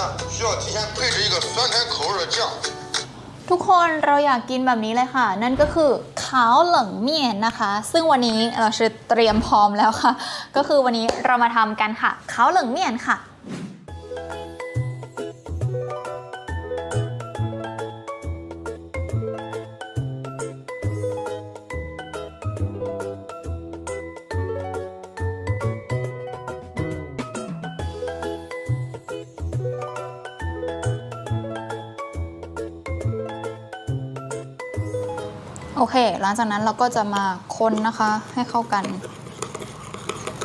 呢，需要提前配置一个酸甜口味的酱。 ทุกคนเราอยากกินแบบนี้เลยค่ะ นั่นก็คือขาวเหลิงเมี่ยนนะคะ ซึ่งวันนี้เราจะเตรียมพร้อมแล้วค่ะ ก็คือวันนี้เรามาทำกันค่ะขาวเหลิงเมี่ยนค่ะ โอเค หลังจากนั้นเราก็จะมาคนนะคะให้เข้ากัน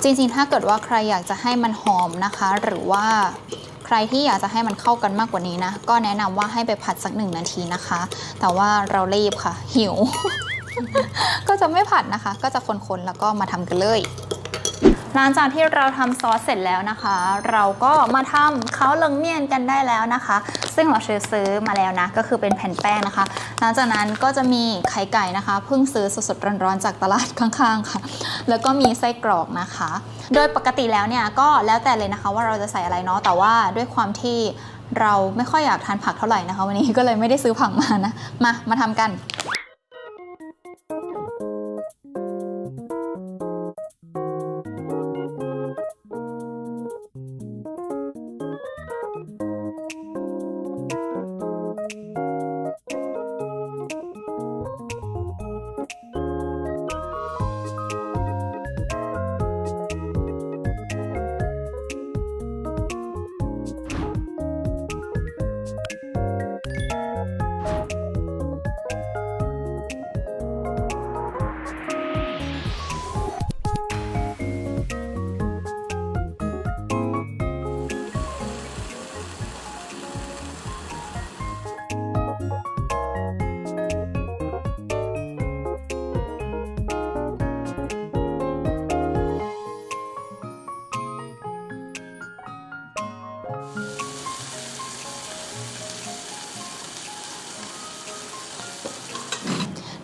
จริงๆ ถ้าเกิดว่าใครอยากจะให้มันหอมนะคะ หรือว่าใครที่อยากจะให้มันเข้ากันมากกว่านี้นะ ก็แนะนำว่าให้ไปผัดสักหนึ่งนาทีนะคะ แต่ว่าเรารีบค่ะ หิว ก็จะไม่ผัดนะคะ ก็จะคนๆ แล้วก็มาทำกันเลย หลังจากที่เราทำซอสเสร็จแล้วนะคะ เราก็มาทำเข้าเลิงเมียนกันได้แล้วนะคะ ซึ่งเราซื้อมาแล้วนะ ก็คือเป็นแผ่นแป้งนะคะ หลังจากนั้นก็จะมีไข่ไก่นะคะเพิ่งซื้อสดๆร้อนๆจากตลาดข้างๆค่ะ แล้วก็มีไส้กรอกนะคะ โดยปกติแล้วเนี่ยก็แล้วแต่เลยนะคะว่าเราจะใส่อะไรเนาะแต่ว่าด้วยความที่เราไม่ค่อยอยากทานผักเท่าไหร่นะคะ วันนี้ก็เลยไม่ได้ซื้อผักมานะมามาทำกัน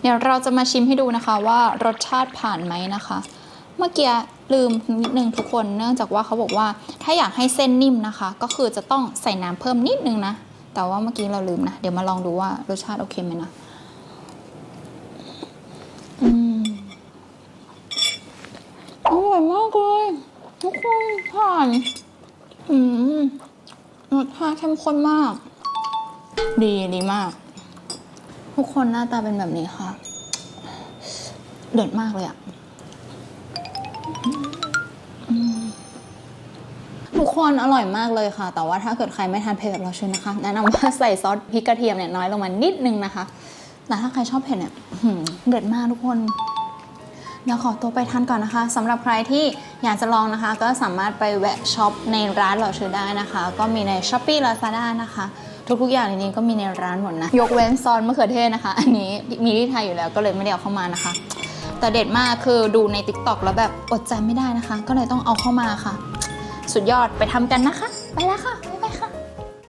เดี๋ยวเราจะมาชิมให้ดูนะคะว่ารสชาติผ่านไหมนะคะ เมื่อกี้ลืมนิดนึงทุกคนเนื่องจากว่าเขาบอกว่าถ้าอยากให้เส้นนิ่มนะคะ ก็คือจะต้องใส่น้ำเพิ่มนิดนึงนะ แต่ว่าเมื่อกี้เราลืมนะ เดี๋ยวมาลองดูว่ารสชาติโอเคไหมนะอืมอร่อยมากเลยทุกคนผ่าน อืมรสชาติเข้มข้นมาก ดีดีมาก ทุกคนหน้าตาเป็นแบบนี้ค่ะ เด็ดมากเลยอะทุกคนอร่อยมากเลยค่ะ แต่ว่าถ้าเกิดใครไม่ทานเผ็ดแบบเราชิญนะคะ แนะนำว่าใส่ซอสพริกกระเทียมเนี่ยน้อยลงมานิดนึงนะคะ แต่ถ้าใครชอบเผ็ดเนี่ยเด็ดมากทุกคนเดี๋ยวขอตัวไปทานก่อนนะคะสำหรับใครที่อยากจะลองนะคะ ก็สามารถไปแวะช็อปในร้านหล่อชื่อได้นะคะ ก็มีใน s h อ p e e Lazada นะคะ ทุกๆอย่างในนี้ก็มีในร้านหมดนะ ยกเว้นซอสมะเขือเทศนะคะ อันนี้มีที่ไทยอยู่แล้วก็เลยไม่ได้เอาเข้ามานะคะ แต่เด็ดมากคือดูใน TikTok แล้วแบบอดใจไม่ได้นะคะ ก็เลยต้องเอาเข้ามาค่ะ สุดยอดไปทำกันนะคะ ไปแล้วค่ะ